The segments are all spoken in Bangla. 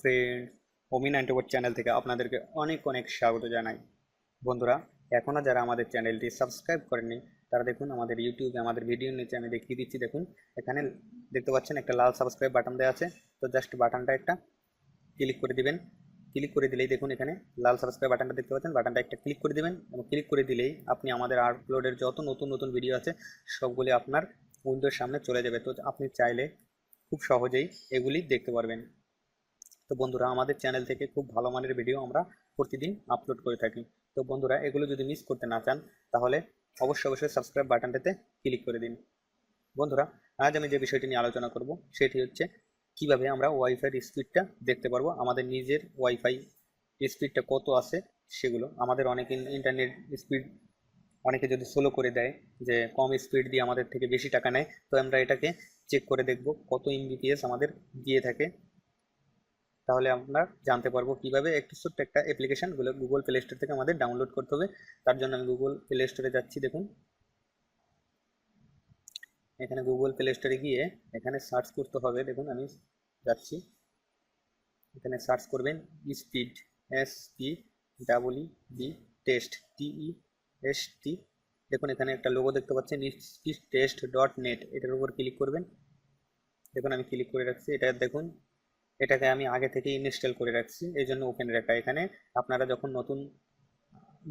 ফ্রেন্ড ওমি নাইনটি চ্যানেল থেকে আপনাদেরকে অনেক অনেক স্বাগত জানাই। বন্ধুরা, এখনও যারা আমাদের চ্যানেলটি সাবস্ক্রাইব করেননি, তারা দেখুন আমাদের ইউটিউবে আমাদের ভিডিও নিচে আমি দেখিয়ে দিচ্ছি। দেখুন, এখানে দেখতে পাচ্ছেন একটা লাল সাবস্ক্রাইব বাটন দেওয়া আছে। তো জাস্ট বাটনটা একটা ক্লিক করে দিবেন। ক্লিক করে দিলেই দেখুন এখানে লাল সাবস্ক্রাইব বাটনটা দেখতে পাচ্ছেন। বাটনটা একটা ক্লিক করে দিবেন এবং ক্লিক করে দিলেই আপনি আমাদের আপলোডের যত নতুন নতুন ভিডিও আছে, সবগুলি আপনার উইন্ডোর সামনে চলে যাবে। তো আপনি চাইলে খুব সহজেই এগুলি দেখতে পারবেন। তো বন্ধুরা, আমাদের চ্যানেল থেকে খুব ভালো মানের ভিডিও আমরা প্রতিদিন আপলোড করে থাকি। তো বন্ধুরা, এগুলো যদি মিস করতে না চান, তাহলে অবশ্যই অবশ্যই সাবস্ক্রাইব বাটনটাতে ক্লিক করে দিন। বন্ধুরা, আজ আমি যে বিষয়টি নিয়ে আলোচনা করব, সেটি হচ্ছে কীভাবে আমরা ওয়াইফাইয়ের স্পিডটা দেখতে পারব, আমাদের নিজের ওয়াইফাই স্পিডটা কত আছে, সেগুলো। আমাদের অনেক ইন্টারনেট স্পিড অনেকে যদি স্লো করে দেয়, যে কম স্পিড দিয়ে আমাদের থেকে বেশি টাকা নেয়, তো আমরা এটাকে চেক করে দেখব কত এমবিপিএস আমাদের দিয়ে থাকে। তাহলে আমরা জানতে পারব কীভাবে একটু ছোট্ট একটা অ্যাপ্লিকেশানগুলো গুগল প্লে স্টোর থেকে আমাদের ডাউনলোড করতে হবে। তার জন্য আমি গুগল প্লে স্টোরে যাচ্ছি, দেখুন। এখানে গুগল প্লে স্টোরে গিয়ে এখানে সার্চ করতে হবে। দেখুন, আমি যাচ্ছি। এখানে সার্চ করবেন speed S P double B test T E S T দেখুন, এখানে একটা লোগো দেখতে পাচ্ছেন স্পিড টেস্ট ডট নেট এটার উপর ক্লিক করবেন। দেখুন, আমি ক্লিক করে রাখছি। এটা দেখুন এটাকে আমি আগে থেকে ইনস্টল করে রাখছি, এই জন্য ওপেন রাখা এখানে। আপনারা যখন নতুন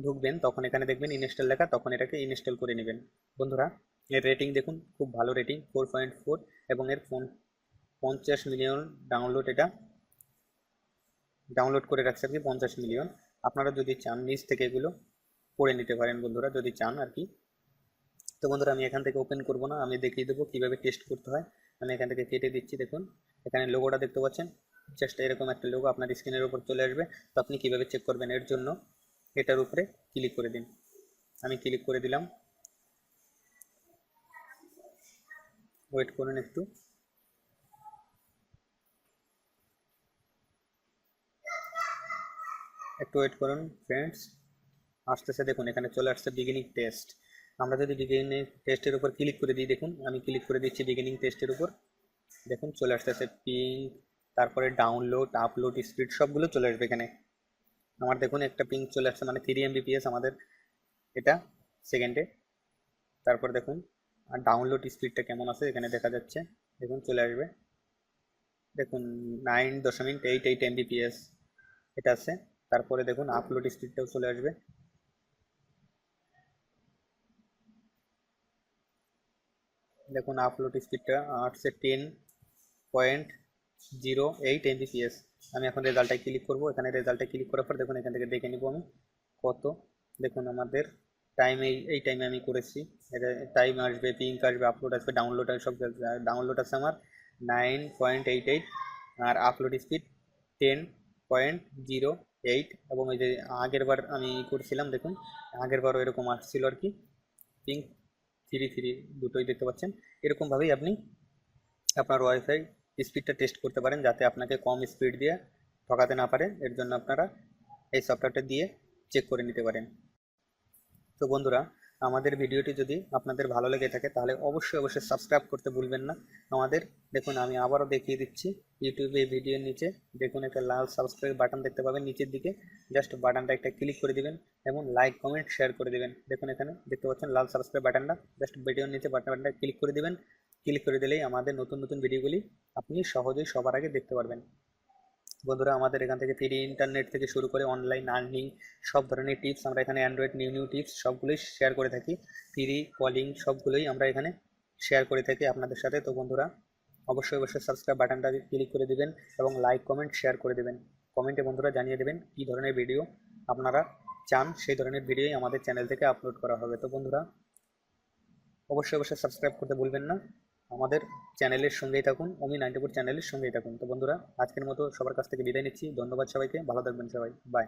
ঢুকবেন, তখন এখানে দেখবেন ইনস্টল লেখা, তখন এটাকে ইনস্টল করে নেবেন। বন্ধুরা, এর রেটিং দেখুন, খুব ভালো রেটিং ফোর পয়েন্ট ফোর এবং এর ফোন, পঞ্চাশ মিলিয়ন ডাউনলোড এটা। ডাউনলোড করে রাখছে আর কি পঞ্চাশ মিলিয়ন আপনারা যদি চান নিজ থেকে এগুলো পড়ে নিতে পারেন বন্ধুরা, যদি চান আর কি। তো বন্ধুরা, আমি এখান থেকে ওপেন করব না, আমি দেখিয়ে দেবো কীভাবে টেস্ট করতে হয়। আমি এখান থেকে কেটে দিচ্ছি, দেখুন। এখানে লোগোটা দেখতে পাচ্ছেন? জাস্ট এরকম একটা লোগো আপনার স্ক্রিনের উপর চলে আসবে। তো আপনি কীভাবে চেক করবেন এর জন্য? এটার উপরে ক্লিক করে দিন। আমি ক্লিক করে দিলাম। ওয়েট করুন একটু। একটু ওয়েট করুন ফ্রেন্ডস আসতেছে, দেখুন, এখানে চলে আসছে বিগিনিং টেস্ট আমরা যদি বিগিনিং টেস্টের উপর ক্লিক করে দিই, দেখুন, আমি ক্লিক করে দিচ্ছি বিগিনিং টেস্টের উপর। দেখুন, চলে আসতেছে পিং তারপরে ডাউনলোড আপলোড স্পিড সবগুলো চলে আসবে এখানে। আমার দেখুন, একটা পিং চলে আসছে মানে থ্রি এমবিপিএস আমাদের এটা সেকেন্ডে তারপর দেখুন, আর ডাউনলোড স্পিডটা কেমন আছে এখানে দেখা যাচ্ছে। দেখুন, চলে আসবে। দেখুন নাইন দশমিক এইট এইট এমবিপিএস এটা আছে। তারপরে দেখুন আপলোড স্পিডটাও চলে আসবে। দেখুন আপলোড স্পিডটা আসছে ten point zero eight Mbps আমি এখন রেজাল্টে ক্লিক করব। এখানে রেজাল্টে ক্লিক করার পর দেখুন, এখান থেকে দেখে নিব আমি কত। দেখুন, আমাদের টাইম এই এই টাইমে আমি করেছি। এটা টাইম আসবে পিঙ্ক আসবে আপলোড আসবে ডাউনলোড সব ডাউনলোড আছে আমার নাইন পয়েন্ট এইট এইট আর upload speed ten point zero eight এবং এই যে আগের বার আমি করছিলাম, দেখুন, আগের বারও এরকম আসছিল আর কি। পিঙ্ক থ্রি থ্রি দুটোই দেখতে পাচ্ছেন। এরকমভাবেই আপনি আপনার ওয়াইফাই স্পিডটা টেস্ট করতে পারেন যাতে আপনাকে কম স্পিড দিয়ে ঠকাতে না পারে। এর জন্য আপনারা এই সফটওয়্যারটা দিয়ে চেক করে নিতে পারেন। তো বন্ধুরা, আমাদের ভিডিওটি যদি আপনাদের ভালো লেগে থাকে, তাহলে অবশ্যই অবশ্যই সাবস্ক্রাইব করতে ভুলবেন না। আমাদের দেখুন, আমি আবারও দেখিয়ে দিচ্ছি ইউটিউবে ভিডিওর নিচে দেখুন একটা লাল সাবস্ক্রাইব বাটন দেখতে পাবেন, নিচের দিকে জাস্ট বাটনটা একটা ক্লিক করে দিবেন এবং লাইক কমেন্ট শেয়ার করে দিবেন। দেখুন এখানে দেখতে পাচ্ছেন, লাল সাবস্ক্রাইব বাটনটা জাস্ট ভিডিওর নিচে বাটনটা ক্লিক করে দিবেন। ক্লিক করে দিলেই আমাদের নতুন নতুন ভিডিওগুলি আপনি সহজেই সবার আগে দেখতে পারবেন। বন্ধুরা, আমাদের এখান থেকে ফ্রি ইন্টারনেট থেকে শুরু করে অনলাইন আর্নিং সব ধরনের টিপস আমরা এখানে অ্যান্ড্রয়েড নিউ নিউ টিপস সবগুলোই শেয়ার করে থাকি। ফ্রি কলিং সবগুলোই আমরা এখানে শেয়ার করে থাকি আপনাদের সাথে। তো বন্ধুরা, অবশ্যই অবশ্যই সাবস্ক্রাইব বাটনটা ক্লিক করে দিবেন এবং লাইক কমেন্ট শেয়ার করে দেবেন। কমেন্টে বন্ধুরা জানিয়ে দেবেন কী ধরনের ভিডিও আপনারা চান। সেই ধরনের ভিডিওই আমাদের চ্যানেল থেকে আপলোড করা হবে। তো বন্ধুরা, অবশ্যই অবশ্যই সাবস্ক্রাইব করতে ভুলবেন না। আমাদের চ্যানেলের সঙ্গেই থাকুন অমি নাইনটি ফোর চ্যানেলের সঙ্গেই থাকুন। তো বন্ধুরা, আজকের মতো সবার কাছ থেকে বিদায় নিচ্ছি। ধন্যবাদ সবাইকে। ভালো থাকবেন সবাই। বাই